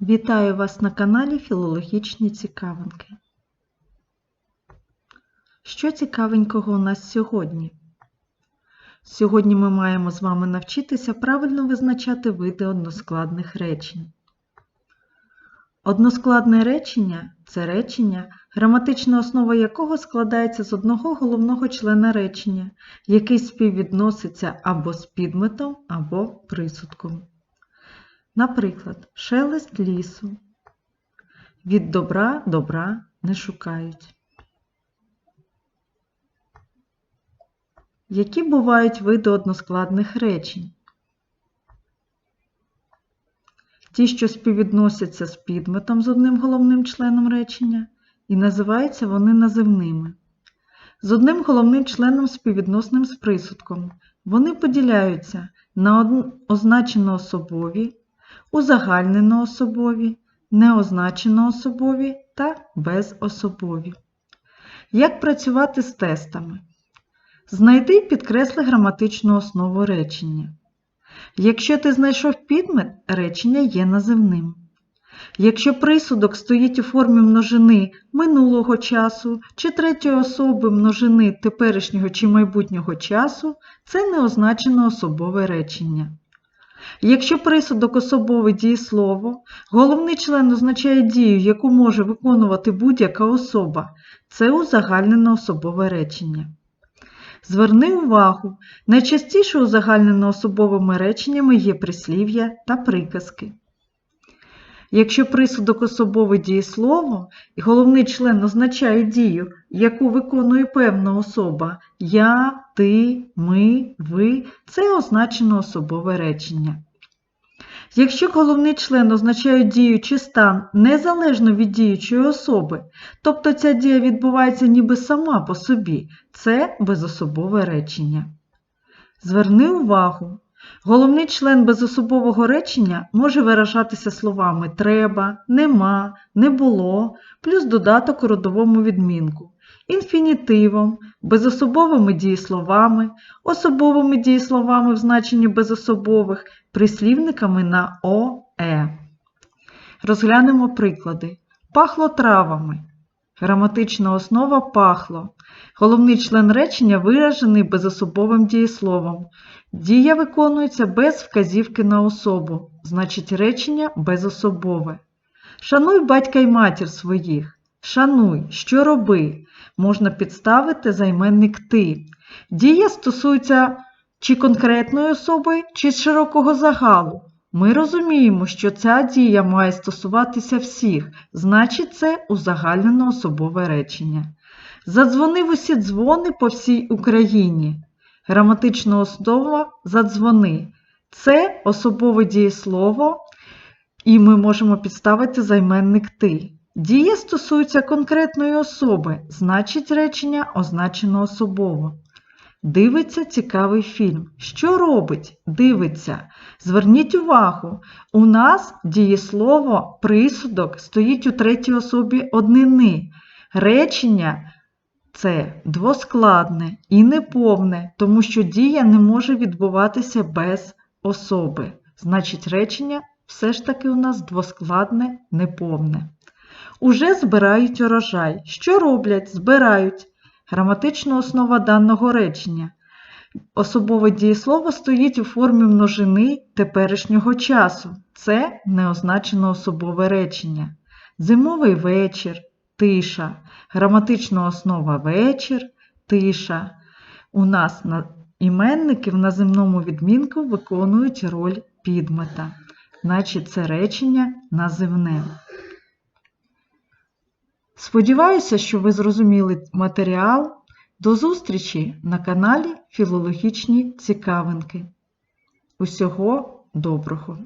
Вітаю вас на каналі Філологічні цікавинки. Що цікавенького у нас сьогодні? Сьогодні ми маємо з вами навчитися правильно визначати види односкладних речень. Односкладне речення це речення, граматична основа якого складається з одного головного члена речення, який співвідноситься або з підметом, або присудком. Наприклад, шелест лісу. Від добра добра не шукають. Які бувають види односкладних речень? Ті, що співвідносяться з підметом з одним головним членом речення, і називаються вони називними. З одним головним членом співвідносним з присудком. Вони поділяються на од- означено-особові, узагальнено-особові, неозначено-особові та безособові. Як працювати з тестами? Знайди і підкресли граматичну основу речення. Якщо ти знайшов підмет, речення є називним. Якщо присудок стоїть у формі множини минулого часу чи третьої особи множини теперішнього чи майбутнього часу, це неозначено особове речення. Якщо присудок особове дієслово, головний член означає дію, яку може виконувати будь-яка особа, це узагальнене особове речення. Зверни увагу, найчастіше узагальнено особовими реченнями є прислів'я та приказки. Якщо присудок особове дієслово і головний член означає дію, яку виконує певна особа я, ти, ми, ви це означено особове речення. Якщо головний член означає дію чи стан незалежно від діючої особи, тобто ця дія відбувається ніби сама по собі, це безособове речення. Зверни увагу, головний член безособового речення може виражатися словами треба, нема, не було, плюс додаток у родовому відмінку, інфінітивом, безособовими дієсловами, особовими дієсловами в значенні безособових, прислівниками на о, е. Розглянемо приклади. Пахло травами. Граматична основа пахло. Головний член речення виражений безособовим дієсловом. Дія виконується без вказівки на особу, значить речення безособове. Шануй батька й матір своїх. Шануй, що роби. Можна підставити займенник ти. Дія стосується чи конкретної особи, чи широкого загалу. Ми розуміємо, що ця дія має стосуватися всіх, значить це узагальнено особове речення. Задзвонив усі дзвони по всій Україні. Граматична основа задзвони. Це особове дієслово, і ми можемо підставити займенник ти. Дія стосується конкретної особи, значить речення означено особово. Дивиться цікавий фільм. Що робить? Дивиться. Зверніть увагу, у нас дієслово присудок стоїть у третій особі однини. Речення це двоскладне і неповне, тому що дія не може відбуватися без особи. Значить, речення все ж таки у нас двоскладне, неповне. Уже збирають урожай. Що роблять? Збирають. Граматична основа даного речення. Особове дієслово стоїть у формі множини теперішнього часу. Це неозначено особове речення. Зимовий вечір, тиша. Граматична основа вечір, тиша. У нас іменники в наземному відмінку виконують роль підмета. Значить, це речення називне. Сподіваюся, що ви зрозуміли матеріал. До зустрічі на каналі Філологічні цікавинки. Усього доброго!